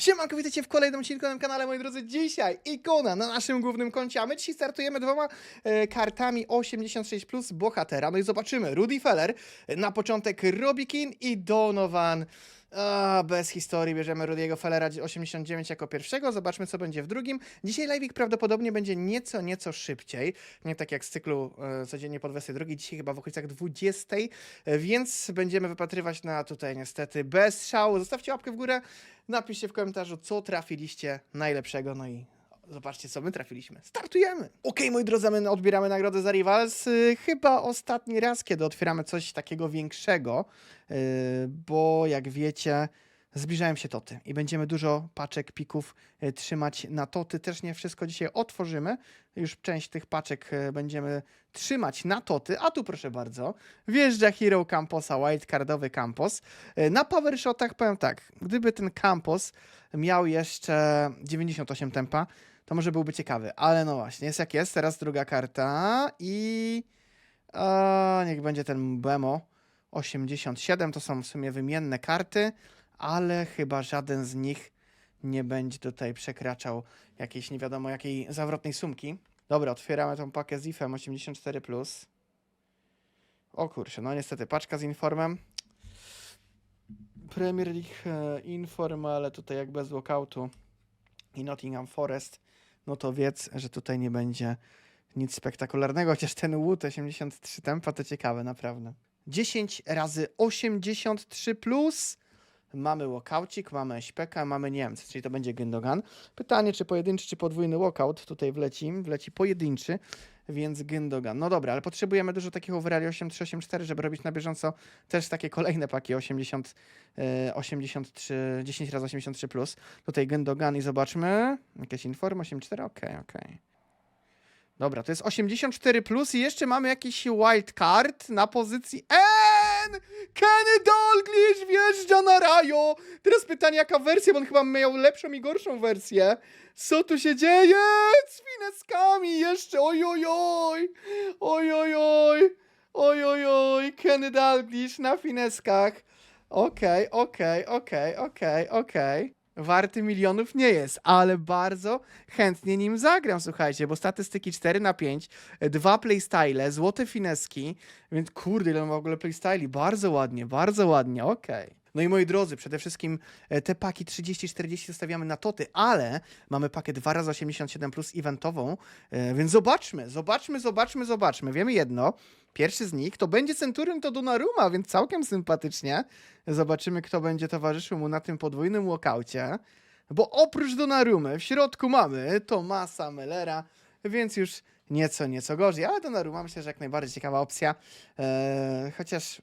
Siemanko, witajcie w kolejnym odcinku na kanale, moi drodzy. Dzisiaj ikona na naszym głównym koncie, a my dzisiaj startujemy dwoma e, kartami 86 plus bohatera. No i zobaczymy, Rudy Feller, na początek Robikin i Donovan. A, bez historii bierzemy Rudiego Fellera 89 jako pierwszego, zobaczmy co będzie w drugim. Dzisiaj live'ik prawdopodobnie będzie nieco, nieco szybciej, nie tak jak z cyklu e, codziennie po 22, dzisiaj chyba w okolicach 20, e, więc będziemy wypatrywać na tutaj niestety bez szału. Zostawcie łapkę w górę, napiszcie w komentarzu co trafiliście najlepszego, no i Zobaczcie, co my trafiliśmy. Startujemy! Okej, moi drodzy, my odbieramy nagrodę za Rivals. Y, Chyba ostatni raz, kiedy otwieramy coś takiego większego, y, bo jak wiecie, zbliżają się toty i będziemy dużo paczek, pików y, trzymać na toty. Też nie wszystko dzisiaj otworzymy. Już część tych paczek będziemy trzymać na toty. A tu proszę bardzo, wjeżdża Hero Camposa, wildcardowy Campos. Na powershotach powiem tak, gdyby ten Campos miał jeszcze 98 tempa, to może byłby ciekawy, ale no właśnie, jest jak jest. Teraz druga karta i a, niech będzie ten Bemo 87. To są w sumie wymienne karty, ale chyba żaden z nich nie będzie tutaj przekraczał jakiejś nie wiadomo jakiej zawrotnej sumki. Dobra, otwieramy tą pakę z IFem 84. O kurczę, no niestety paczka z informem. Premier League e, Inform, ale tutaj jak bez walkoutu i Nottingham Forest, no to wiedz, że tutaj nie będzie nic spektakularnego, chociaż ten Wood 83 tempa to ciekawe, naprawdę. 10 razy 83 plus. Mamy walkoucik, mamy śpeka, mamy Niemcy, czyli to będzie Gündogan. Pytanie, czy pojedynczy, czy podwójny walkout tutaj wleci, wleci pojedynczy, więc Gündogan. No dobra, ale potrzebujemy dużo takich overalli 8384, żeby robić na bieżąco też takie kolejne paki 80, e, 83, 10 razy 83 plus. Tutaj Gündogan i zobaczmy. Jakieś inform 84, okej, okej. Dobra, to jest 84 plus i jeszcze mamy jakiś wild card na pozycji N! Kenny Dalglish wjeżdża na Rajo! Teraz pytanie, jaka wersja, bo on chyba miał lepszą i gorszą wersję. Co tu się dzieje? Z fineskami jeszcze, ojojoj! Ojojoj! Ojojoj! Kenny Dalglish na fineskach. Okej, okej, okej, okej, okej. Warty milionów nie jest, ale bardzo chętnie nim zagram, słuchajcie, bo statystyki 4 na 5, dwa playstyle, złote fineski, więc kurde, ile w ogóle playstyli, bardzo ładnie, bardzo ładnie, okej. No i moi drodzy, przede wszystkim e, te paki 30-40 zostawiamy na toty, ale mamy pakę 2 razy 87 plus eventową, e, więc zobaczmy, zobaczmy, zobaczmy, zobaczmy. Wiemy jedno, pierwszy z nich to będzie Centurion to Donnarumma, więc całkiem sympatycznie. Zobaczymy, kto będzie towarzyszył mu na tym podwójnym walkaucie. Bo oprócz Donnarumy w środku mamy Tomasa Mellera, więc już nieco, nieco gorzej. Ale Donnarumma myślę, że jak najbardziej ciekawa opcja. Eee, chociaż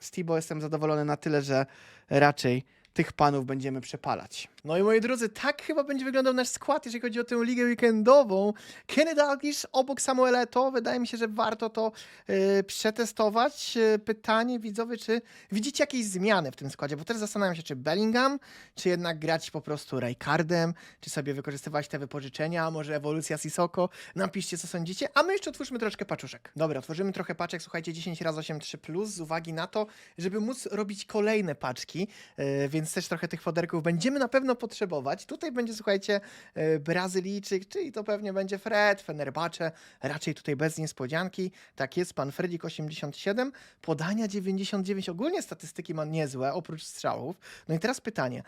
z Tibo jestem zadowolony na tyle, że raczej tych panów będziemy przepalać. No i moi drodzy, tak chyba będzie wyglądał nasz skład, jeżeli chodzi o tę ligę weekendową. Kenny Dalglish obok Samuela Eto'o. Wydaje mi się, że warto to e, przetestować. E, pytanie widzowie, czy widzicie jakieś zmiany w tym składzie? Bo też zastanawiam się, czy Bellingham, czy jednak grać po prostu Rijkaardem, czy sobie wykorzystywać te wypożyczenia, a może ewolucja Sisoko. Napiszcie, co sądzicie. A my jeszcze otwórzmy troszkę paczuszek. Dobra, otworzymy trochę paczek, słuchajcie, 10 razy 8 3 plus z uwagi na to, żeby móc robić kolejne paczki, e, więc też trochę tych foderków będziemy na pewno potrzebować. Tutaj będzie, słuchajcie, e, Brazylijczyk, czyli to pewnie będzie Fred, Fenerbahce, raczej tutaj bez niespodzianki. Tak jest, pan Fredik 87, podania 99, ogólnie statystyki ma niezłe, oprócz strzałów. No i teraz pytanie,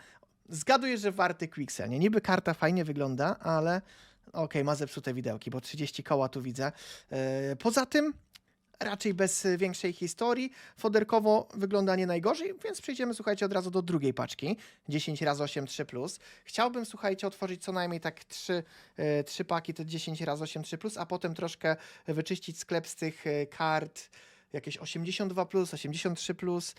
zgaduję, że warty Quicksell, nie? Niby karta fajnie wygląda, ale okej, ma zepsute widełki, bo 30 koła tu widzę. E, Poza tym raczej bez y, większej historii. Foderkowo wygląda nie najgorzej, więc przejdziemy, słuchajcie, od razu do drugiej paczki. 10 razy 8 3 plus. Chciałbym, słuchajcie, otworzyć co najmniej tak 3, y, 3 paki, te 10 razy 8 3 plus, a potem troszkę wyczyścić sklep z tych y, kart. Jakieś 82 plus, 83 plus,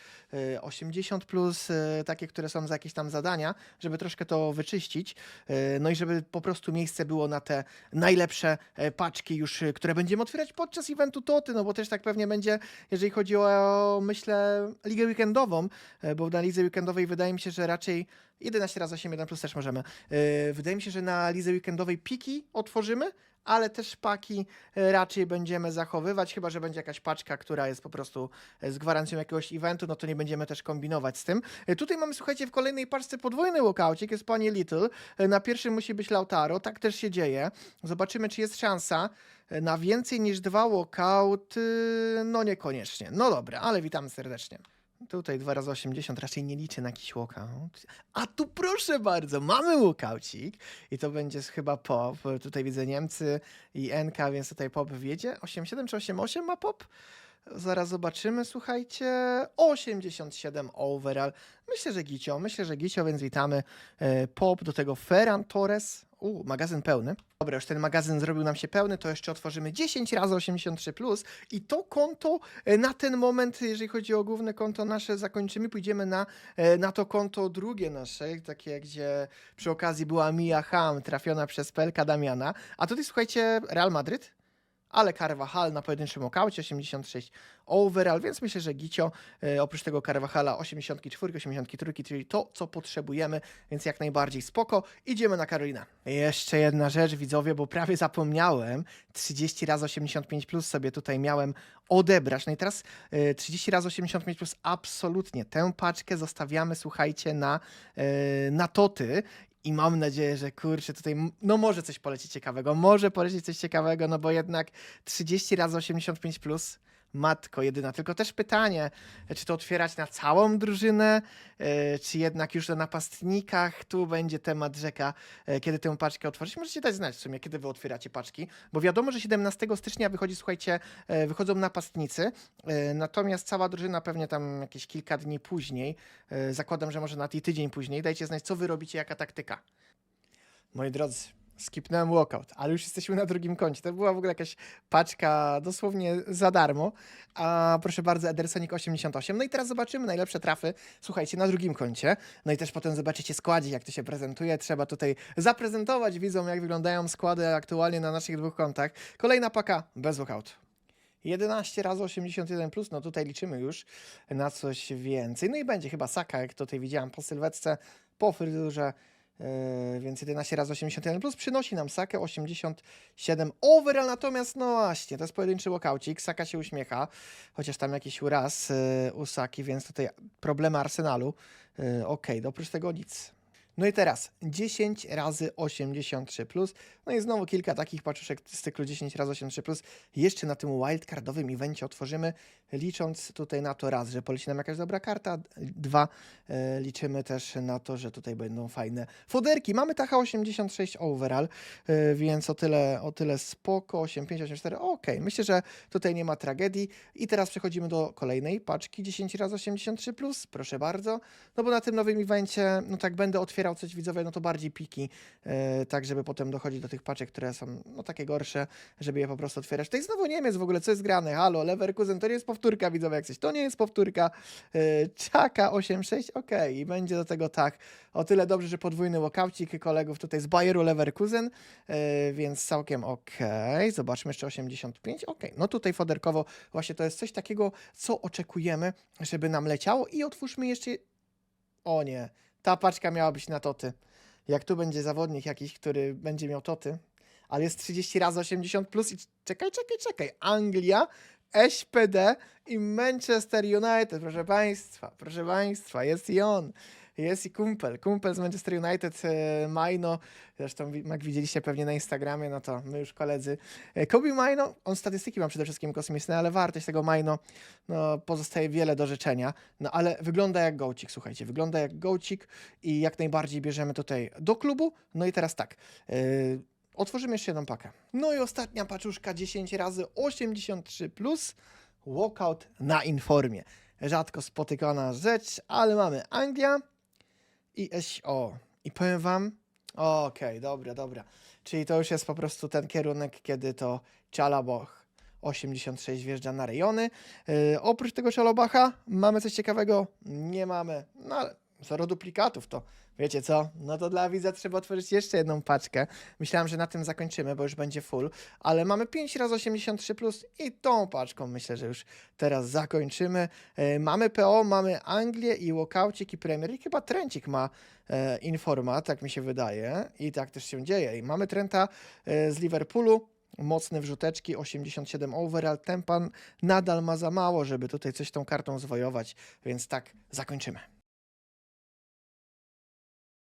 y, 80 plus, y, takie, które są za jakieś tam zadania, żeby troszkę to wyczyścić. y, No i żeby po prostu miejsce było na te najlepsze e, paczki już, które będziemy otwierać podczas eventu Toty, no bo też tak pewnie będzie, jeżeli chodzi o, myślę, ligę weekendową, e, bo na lidze weekendowej wydaje mi się, że raczej 11 razy 8, 1 plus też możemy. E, Wydaje mi się, że na lidze weekendowej piki otworzymy, ale te szpaki e, raczej będziemy zachowywać, chyba że będzie jakaś paczka, która jest po prostu e, z gwarancją jakiegoś eventu, no to nie będziemy też kombinować z tym. E, Tutaj mamy, słuchajcie, w kolejnej paczce podwójny walkoucik, jest pani Little. Na pierwszym musi być Lautaro, tak też się dzieje. Zobaczymy, czy jest szansa na więcej niż dwa walkouty. No niekoniecznie. No dobra, ale witamy serdecznie. Tutaj 2 razy 80 raczej nie liczę na jakiś walkout. A tu proszę bardzo, mamy walkoucik i to będzie chyba pop. Tutaj widzę Niemcy i NK, więc tutaj pop wiedzie. 87 czy 88 ma pop? Zaraz zobaczymy, słuchajcie. 87 overall. Myślę, że Gicio, myślę, że Gicio, więc witamy. E, Pop, do tego Ferran Torres. U, magazyn pełny. Dobra, już ten magazyn zrobił nam się pełny, to jeszcze otworzymy 10 razy 83 plus i to konto e, na ten moment, jeżeli chodzi o główne konto nasze, zakończymy. Pójdziemy na, e, na to konto drugie nasze, takie gdzie przy okazji była Mia Ham trafiona przez Pelka Damiana. A tutaj słuchajcie, Real Madryt. Ale Carvajal na pojedynczym okaucie 86 overall, więc myślę, że Gicio e, oprócz tego Carvajala 84, 83, czyli to, co potrzebujemy, więc jak najbardziej spoko. Idziemy na Karolina. Jeszcze jedna rzecz, widzowie, bo prawie zapomniałem. 30 razy 85 plus sobie tutaj miałem odebrać. No i teraz e, 30 razy 85 plus absolutnie. Tę paczkę zostawiamy, słuchajcie, na, e, na toty. I mam nadzieję, że kurczę, tutaj no może coś poleci ciekawego, może polecieć coś ciekawego, no bo jednak 30 razy 85 plus, matko jedyna. Tylko też pytanie, czy to otwierać na całą drużynę, e, czy jednak już na napastnikach, tu będzie temat rzeka, e, kiedy tę paczkę otworzyć. Możecie dać znać w sumie, kiedy wy otwieracie paczki, bo wiadomo, że 17 stycznia wychodzi, słuchajcie, e, wychodzą napastnicy, natomiast cała drużyna pewnie tam jakieś kilka dni później, zakładam, że może i tydzień później, dajcie znać, co wy robicie, jaka taktyka. Moi drodzy, skipnąłem walkout, ale już jesteśmy na drugim koncie. To była w ogóle jakaś paczka dosłownie za darmo. A proszę bardzo, Edersonik 88. No i teraz zobaczymy najlepsze trafy, słuchajcie, na drugim koncie. No i też potem zobaczycie składzik, jak to się prezentuje. Trzeba tutaj zaprezentować widzom, jak wyglądają składy aktualnie na naszych dwóch kontach. Kolejna paka bez walkoutu. 11 razy 81 plus, no tutaj liczymy już na coś więcej. No i będzie chyba Saka, jak tutaj widziałem po sylwetce, po fryzurze, więc 11 razy 81 plus przynosi nam Sakę 87 overall, natomiast no właśnie, to jest pojedynczy walkoucik, Saka się uśmiecha, chociaż tam jakiś uraz yy, u Saki, więc tutaj problemy Arsenalu. Yy, Okej, oprócz tego nic. No i teraz 10 razy 83 plus. No i znowu kilka takich paczuszek z cyklu 10 razy 83 plus. Jeszcze na tym wildcardowym evencie otworzymy, licząc tutaj na to raz, że poleci nam jakaś dobra karta, dwa, e, liczymy też na to, że tutaj będą fajne foderki. Mamy Tacha 86 overall, e, więc o tyle, o tyle spoko, 85, 84, okej. Myślę, że tutaj nie ma tragedii. I teraz przechodzimy do kolejnej paczki 10 razy 83 plus, proszę bardzo. No bo na tym nowym evencie, no tak będę otwierał coś widzowie, no to bardziej piki, e, tak żeby potem dochodzić do tych paczek, które są no takie gorsze, żeby je po prostu otwierać. Jest znowu Niemiec w ogóle, co jest grane? Halo, Leverkusen, to nie jest powtórka widzowie jak coś, to nie jest powtórka. E, Czaka 8-6, okej, i będzie do tego tak. O tyle dobrze, że podwójny walkoucik kolegów tutaj z Bayeru Leverkusen, e, więc całkiem okej. Zobaczmy jeszcze 85, okej. No tutaj foderkowo właśnie to jest coś takiego, co oczekujemy, żeby nam leciało i otwórzmy jeszcze o nie, ta paczka miała być na toty. Jak tu będzie zawodnik jakiś, który będzie miał toty, ale jest 30 razy 80 plus i czekaj, czekaj, czekaj. Anglia, SPD i Manchester United, proszę Państwa, proszę Państwa, jest i on. Jest i kumpel, kumpel z Manchester United, e, Majno, zresztą jak widzieliście pewnie na Instagramie, no to my już koledzy. E, Kobe Majno, on statystyki ma przede wszystkim kosmiczne, ale wartość tego Majno, no pozostaje wiele do życzenia, no ale wygląda jak gołcik, słuchajcie, wygląda jak gołcik i jak najbardziej bierzemy tutaj do klubu. No i teraz tak, yy, otworzymy jeszcze jedną pakę. No i ostatnia paczuszka 10 razy 83 plus walkout na informie. Rzadko spotykana rzecz, ale mamy Anglia i SO. I powiem wam, okej, dobra, dobra. Czyli to już jest po prostu ten kierunek, kiedy to Czalaboch 86 wjeżdża na rejony. Yy, oprócz tego Czalobacha mamy coś ciekawego? Nie mamy, no ale zero duplikatów to Wiecie co? No to dla widza trzeba otworzyć jeszcze jedną paczkę. Myślałem, że na tym zakończymy, bo już będzie full, ale mamy 5 razy 83 plus i tą paczką myślę, że już teraz zakończymy. E, mamy PO, mamy Anglię i Walkaucik i Premier i chyba Trencik ma e, Informa, tak mi się wydaje i tak też się dzieje. I mamy Trenta e, z Liverpoolu, mocne wrzuteczki, 87 overall, Tempan nadal ma za mało, żeby tutaj coś tą kartą zwojować, więc tak zakończymy.